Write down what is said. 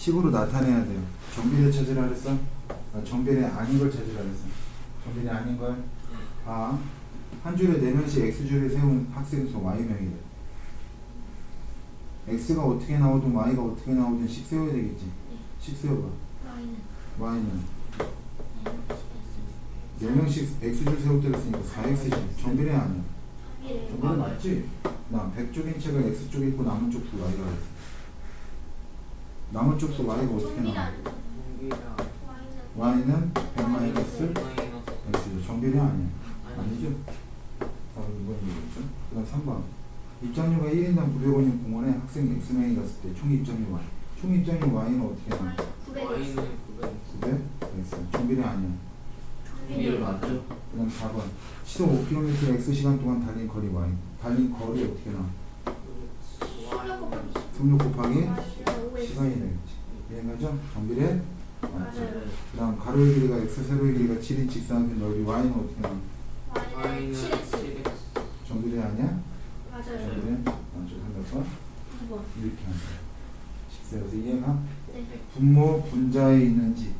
식으로 나타내야 돼요. 정비례 찾으라 그랬어? 아, 정비례 아닌 걸 찾으라 그랬어. 정비례 아닌 걸. 아, 한 줄에 네 명씩 x줄에 세운 학생 수 y명이래. x가 어떻게 나오든 y가 어떻게 나오든 식 세워야 되겠지. 식 세워봐. Y는 y는 네네 명씩 x줄 세울 때 했으니까 4x지. 정비례 아니야. 정비례 맞지? 나 100쪽인 책을 x쪽에 있고 남은 쪽수 y가 그랬어. 남은 쪽수 y가 어떻게 나와? y는 100 마이너스 x 정비례 아니야. 아니 아니죠? 바로 2번이겠죠? 그 다음 3번 입장료가 1인당 900원인 공원에 학생이 X명이 갔을 때 총 입장료 Y 총 입장료 Y는 어떻게 나와? 900 Y는 900 900? X 정비례 아니야 공기를 맞죠? 그 다음 4번 시속 5km X시간 동안 달린 거리 Y 달린 거리 어떻게 나와?16 곱하기 속력 곱하기 Y는 시간이 되겠지. 이해가죠? 정비례 맞죠? 그 다음 가로의 길이가 X 세로의 길이가 7인 직사각형 넓이 Y는 어떻게 나와? 7x 7x 정비례 아니야? 맞아요. 정비례? 맞죠? 2번 이렇게 한다 식세에서 이해가? 네. 분모 분자에 있는 집